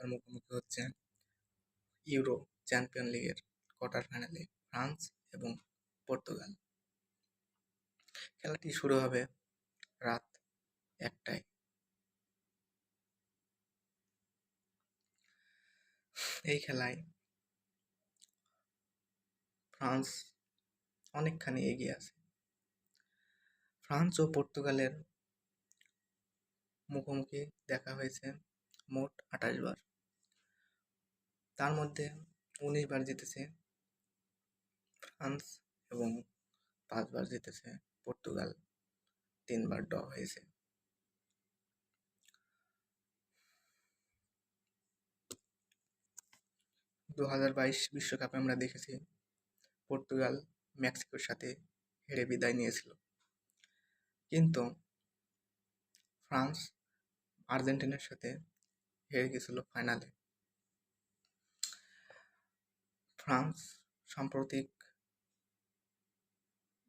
এবার মুখোমুখি হচ্ছে ইউরো চ্যাম্পিয়ন লিগের কোয়ার্টার ফাইনালে ফ্রান্স এবং পর্তুগাল। খেলাটি শুরু হবে রাত একটায়। এই খেলায় ফ্রান্স অনেকখানি এগিয়ে আছে। ফ্রান্স ও পর্তুগালের মুখোমুখি দেখা হয়েছে মোট আঠাশ বার। তার মধ্যে উনিশ বার জিতেছে ফ্রান্স এবং পাঁচবার জিতেছে পর্তুগাল। তিনবার ড্র হয়েছে। দু হাজার বাইশ বিশ্বকাপে আমরা দেখেছি পর্তুগাল মেক্সিকোর সাথে হেরে বিদায় নিয়েছিল। কিন্তু ফ্রান্স আর্জেন্টিনার সাথে হেরে গেছিল ফাইনালে। ফ্রান্স সাম্প্রতিক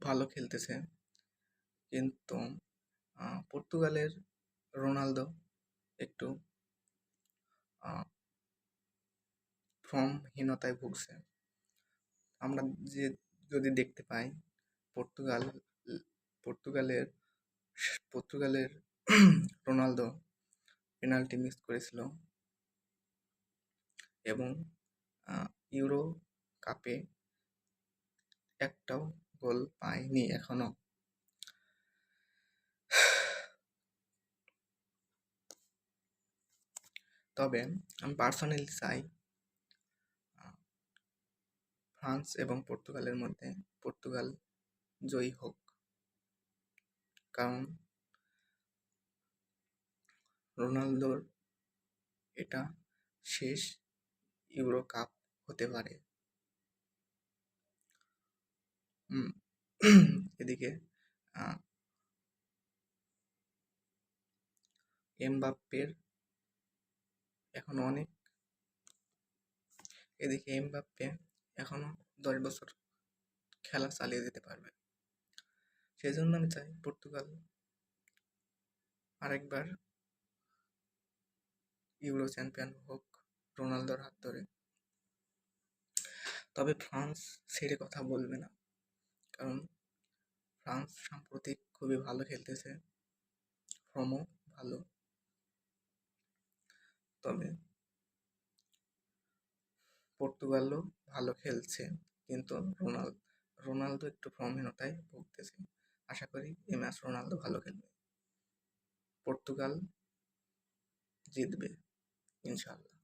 ভালো খেলতেছে। কিন্তু পর্তুগালের রোনালদো একটু ফর্মহীনতায় ভুগছে। আমরা যে, যদি দেখতে পাই, পর্তুগাল, পর্তুগালের পর্তুগালের রোনালদো পেনাল্টি মিস করেছিল এবং ইউরো কাপে একটাও গোল পায়নি এখনও। তবে আমি পার্সোনালি চাই ফ্রান্স এবং পর্তুগালের মধ্যে পর্তুগাল জয়ী হোক। কারণ রোনালদোর এটা শেষ ইউরো কাপ হতে পারে। এদিকে এমবাপ্পের এখনও অনেক, এদিকে এমবাপ্পে এখনও দশ বছর খেলা চালিয়ে যেতে পারবে। সেই জন্য আমি চাই পর্তুগাল আরেকবার ইউরো চ্যাম্পিয়ন হোক রোনালদোর হাত ধরে। তবে ফ্রান্স ছেড়ে কথা বলবে না। কারণ ফ্রান্স সাম্প্রতিক খুবই ভালো খেলতেছে। ফর্মও ভালো। তবে পর্তুগালও ভালো খেলছে, কিন্তু রোনাল, রোনালদো একটু ফর্মহীনতায় ভুগতেছে। আশা করি এই ম্যাচ রোনালদো ভালো খেলবে। পর্তুগাল জিতবে ইনশাল্লাহ